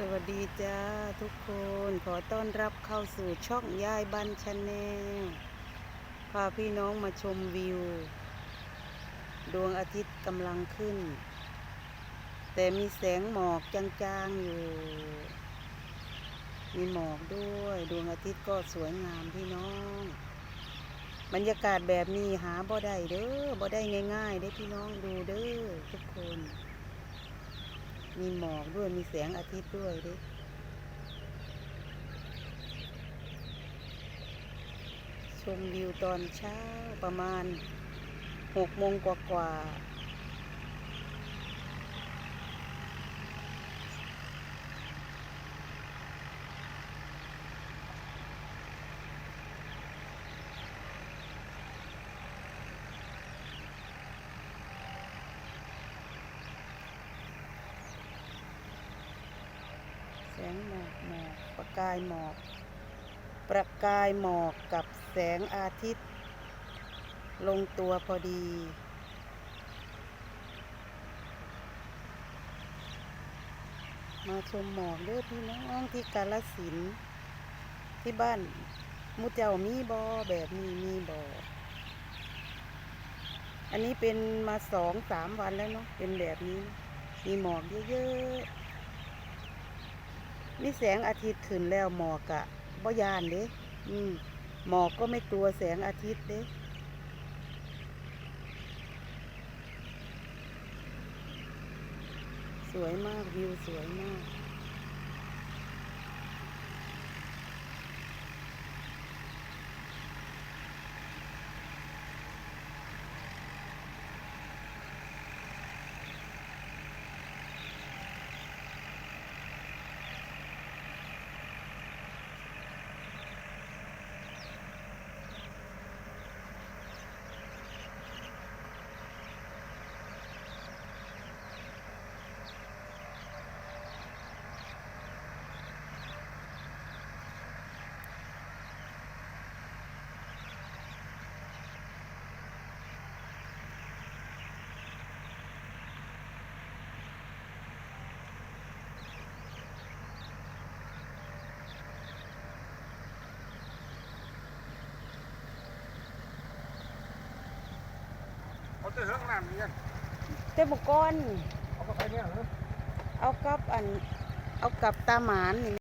สวัสดีจ้าทุกคนขอต้อนรับเข้าสู่ช่องยายบันชาแนลพาพี่น้องมาชมวิว ดวงอาทิตย์กำลังขึ้น แต่มีแสงหมอกจางๆอยู่ มีหมอกด้วย ดวงอาทิตย์ก็สวยงามพี่น้อง บรรยากาศแบบนี้หาบ่ได้เด้อบ่ได้ง่ายๆเด้อพี่น้องดูเด้อทุกคน มีหมอกด้วยมีแสงอาทิตย์ด้วยดิชมวิวตอนเช้าประมาณหกโมงกว่าๆ งหมอกหมอกประกายหมอก ประกายหมอกกับแสงอาทิตย์ ลงตัวพอดี มาชมหมอกเด้อพี่น้องที่กาลสินธุ์ที่บ้านมุเจ้ามีบอแบบนี้มีบออันนี้เป็นมาสองสามวันแล้วเนาะเป็นแบบนี้ มีหมอกเยอะๆ นี่แสงอาทิตย์ขึ้นแล้วหมอกอะบ่ยานเด้อืมหมอกก็ไม่กลัวแสงอาทิตย์เด้สวยมากวิวสวยมาก จะเฮิร์กน้ำนี่กันแต่บุกก้อน เอาก็ไปเนี่ยเหรอ เอากับอัน เอากับตาหมานนี่